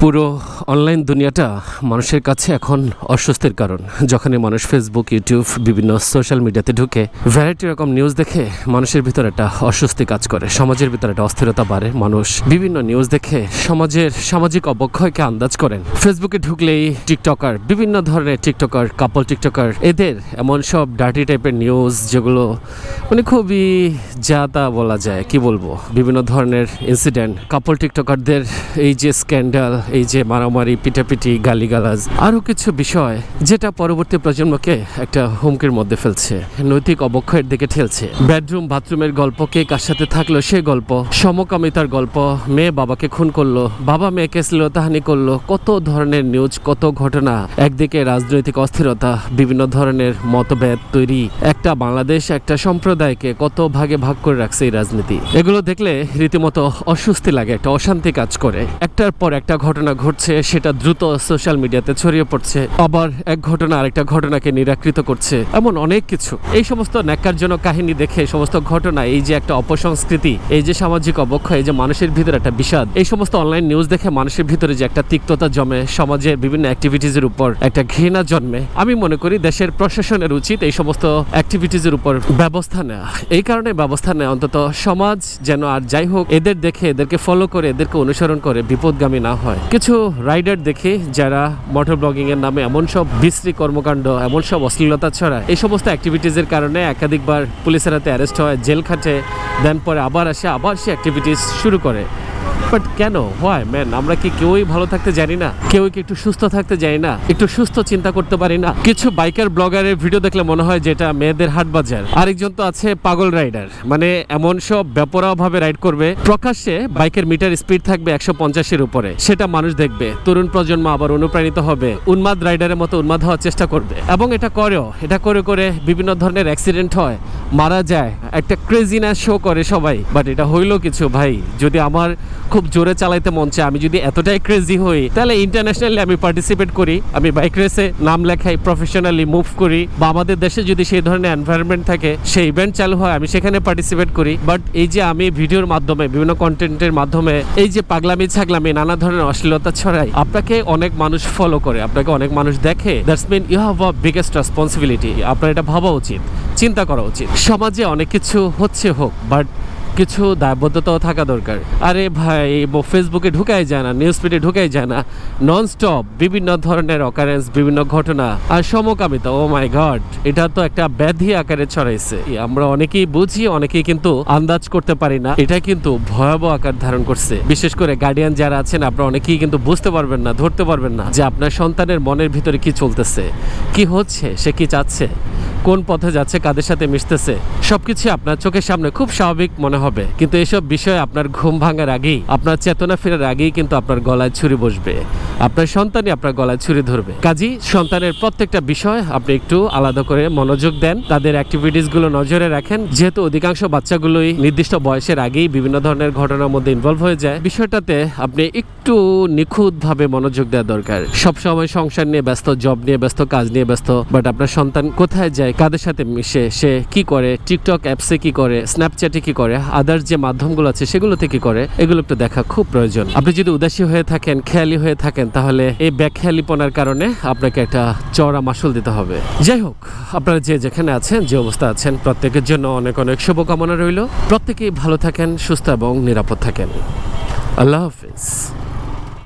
পুরো অনলাইন দুনিয়াটা মানুষের কাছে এখন অস্বস্তির কারণ। যখনই মানুষ ফেসবুক ইউটিউব বিভিন্ন সোশ্যাল মিডিয়াতে ঢুকে ভ্যারাইটি রকম নিউজ দেখে মানুষের ভিতরে একটা অস্বস্তি কাজ করে। সমাজের ভিতরে একটা অস্থিরতা বাড়ে। মানুষ বিভিন্ন নিউজ দেখে সমাজের সামাজিক অবক্ষয়কে আন্দাজ করেন। ফেসবুকে ঢুকলেই টিকটকার বিভিন্ন ধরনের টিকটকার কাপল টিকটকার এদের এমন সব ডার্টি টাইপের নিউজ যেগুলো মানে খুবই যা তা বলা যায়, কি বলব? বিভিন্ন ধরনের ইনসিডেন্ট কাপল টিকটকারদের এই যে স্ক্যান্ডাল এই যে মারামারি, পিটাপিটি, গালিগালাজ, আরও কিছু বিষয় যেটা পরবর্তী প্রজন্মকে একটা হুমকির মধ্যে ফেলছে, নৈতিক অবক্ষয়ের দিকে ঠেলছে। বেডরুম, বাথরুমের গল্প, কে কার সাথে থাকল সে গল্প, সমকামিতার গল্প, মেয়ে বাবাকে খুন করল, বাবা মেয়েকে শ্লীলতাহানি করল, কত ধরনের নিউজ, কত ঘটনা, একদিকে রাজনৈতিক অস্থিরতা, বিভিন্ন ধরনের মতভেদ তৈরি, একটা বাংলাদেশ, একটা সম্প্রদায়কে কত ভাগে ভাগ করে রাখছে এই রাজনীতি। এগুলো দেখলে রীতিমতো অস্বস্তি লাগে, একটা অশান্তি কাজ করে। একটার পর একটা ঘটনা ঘটছে, সেটা দ্রুত সোশ্যাল মিডিয়াতে ছড়িয়ে পড়ছে। আবার এক ঘটনা, আরেকটা ঘটনাকে নিরাকৃত করছে। এমন অনেক কিছু। এই সমস্ত ন্যাক্কারজনক কাহিনী দেখে সমস্ত ঘটনা, এই যে একটা অপসংস্কৃতি, এই যে সামাজিক অবক্ষয়, এই যে মানুষের ভিতরে একটা বিষাদ, এই সমস্ত অনলাইন নিউজ দেখে মানুষের ভিতরে যে একটা তিক্ততা জমে, সমাজের বিভিন্ন অ্যাক্টিভিটিজের উপর একটা ঘৃণা জন্মে, আমি মনে করি দেশের প্রশাসনের উচিত এই সমস্ত অ্যাক্টিভিটিজের উপর ব্যবস্থা নেওয়া এই কারণে ব্যবস্থা নেওয়া অন্তত সমাজ যেন আর যাই হোক, এদের দেখে, এদেরকে ফলো করে, এদেরকে অনুসরণ করে বিপদগামী না হয়। কিছু রাইডার দেখি যারা মোটর ব্লগিং এর নামে এমন সব বিশ্রী কর্মকাণ্ড, এমন সব অশ্লীলতা ছড়ায়, এই সমস্ত অ্যাক্টিভিটিজের কারণে একাধিকবার পুলিশের হাতে অ্যারেস্ট হয় জেল খাটে দেন পরে আবার আসে আবার সে অ্যাক্টিভিটিস শুরু করে। বাট কেন? হয় ম্যান আমরা কি কেউই ভালো থাকতে জানি না? কেউ কি একটু সুস্থ থাকতে জানি না? একটু সুস্থ চিন্তা করতে পারি না? কিছু বাইকার ব্লগারের ভিডিও দেখলে মনে হয় যেটা মেয়েদের হাট বাজার। আরেকজন তো আছে পাগল রাইডার মানে এমন সব ভাবে রাইড করবে। প্রকাশ্যে বাইকের মিটার স্পিড থাকবে একশো পঞ্চাশের উপরে। সেটা মানুষ দেখবে। তরুণ প্রজন্ম আবার অনুপ্রাণিত হবে। উন্মাদ রাইডারের মতো উন্মাদ হওয়ার চেষ্টা করবে। এবং এটা করেও। এটা করে করে বিভিন্ন ধরনের অ্যাক্সিডেন্ট হয়। মারা যায়। একটা ক্রেজিনেস শো করে সবাই। বাট এটা হইল কিছু, ভাই। যদি আমার খুব জোরে চালাইতে মন চায়। আমি যদি এতটাই ক্রেজি হই, তাহলে ইন্টারন্যাশনালি আমি পার্টিসিপেট করি। আমি বাইক রেসে নাম লেখাই প্রফেশনালি মুভ করি। বা আমাদের দেশে যদি সেই ধরনের এনভায়রনমেন্ট থাকে, সেই ইভেন্ট চালু হয়, আমি সেখানে পার্টিসিপেট করি। বাট এই যে আমি ভিডিওর মাধ্যমে, বিভিন্ন কন্টেন্টের মাধ্যমে, এই যে পাগলামি, ছাগলামি, নানা ধরনের অশ্লীলতা ছড়াই, আপনাকে অনেক মানুষ ফলো করে, আপনাকে অনেক মানুষ দেখে that's mean you have a biggest responsibility আপনার এটা ভাবা উচিত, চিন্তা করা উচিত। সমাজে অনেক কিছু হচ্ছে হোক বাট কিছু দায়বদ্ধতাও থাকা দরকার। আরে ভাই ফেসবুকে ঢুকাই যায় না নিউজ ফিডে ঢুকাই যায় না। নন স্টপ বিভিন্ন ধরনের অকারেন্স বিভিন্ন ঘটনা। আর সমকামিতা ও মাই গড এটা তো একটা ব্যাধি আকারে ছড়াইছে। আমরা অনেকেই বুঝি, অনেকেই কিন্তু আন্দাজ করতে পারি না। এটা কিন্তু ভয়াবহ আকার ধারণ করছে। বিশেষ করে গার্ডিয়ান যারা আছেন, আপনারা অনেকেই কিন্তু বুঝতে পারবেন না, ধরতে পারবেন না যে আপনার সন্তানের মনের ভিতরে কি চলতেছে, কি হচ্ছে, সে কি চাচ্ছে। কোন পথে যাচ্ছে, কাদের সাথে মিশতেছে, সবকিছু আপনার চোখের সামনে খুব স্বাভাবিক মনে হবে। কিন্তু এসব বিষয়ে আপনার ঘুম ভাঙার আগেই, আপনার চেতনা ফেরার আগেই কিন্তু আপনার গলায় ছুরি বসবে। আপনার সন্তানই আপনার গলায় ছুরি ধরবে। কাজী, সন্তানের প্রত্যেকটা বিষয় আপনি একটু আলাদা করে মনোযোগ দেন। তাদের অ্যাক্টিভিটিসগুলো নজরে রাখেন। যেহেতু অধিকাংশ বাচ্চাগুলোই নির্দিষ্ট বয়সের আগেই বিভিন্ন ধরনের ঘটনার মধ্যে ইনভলভ হয়ে যায়, বিষয়টাতে আপনি একটু নিখুঁত ভাবে মনোযোগ দেওয়া দরকার। সবসময় সংসার নিয়ে ব্যস্ত জব নিয়ে ব্যস্ত, কাজ নিয়ে ব্যস্ত বাট আপনার সন্তান কোথায় যায়, কাদের সাথে মিশে, সে কি করে টিকটক অ্যাপসে কি করে স্ন্যাপচ্যাটে কি করে আদার্স যে মাধ্যমগুলো আছে সেগুলোতে কি করে, এগুলো একটু দেখা খুব প্রয়োজন। আপনি যদি উদাসী হয়ে থাকেন, খেয়ালি হয়ে থাকেন তাহলে এই ব্যাখ্যালিপনার কারণে আপনাকে একটা চড়া মাসুল দিতে হবে। যাই হোক, আপনারা যে যেখানে আছেন, যে অবস্থা আছেন, প্রত্যেকের জন্য অনেক অনেক শুভকামনা রইল। প্রত্যেকেই ভালো থাকেন, সুস্থ এবং নিরাপদ থাকেন। আল্লাহ হাফিজ।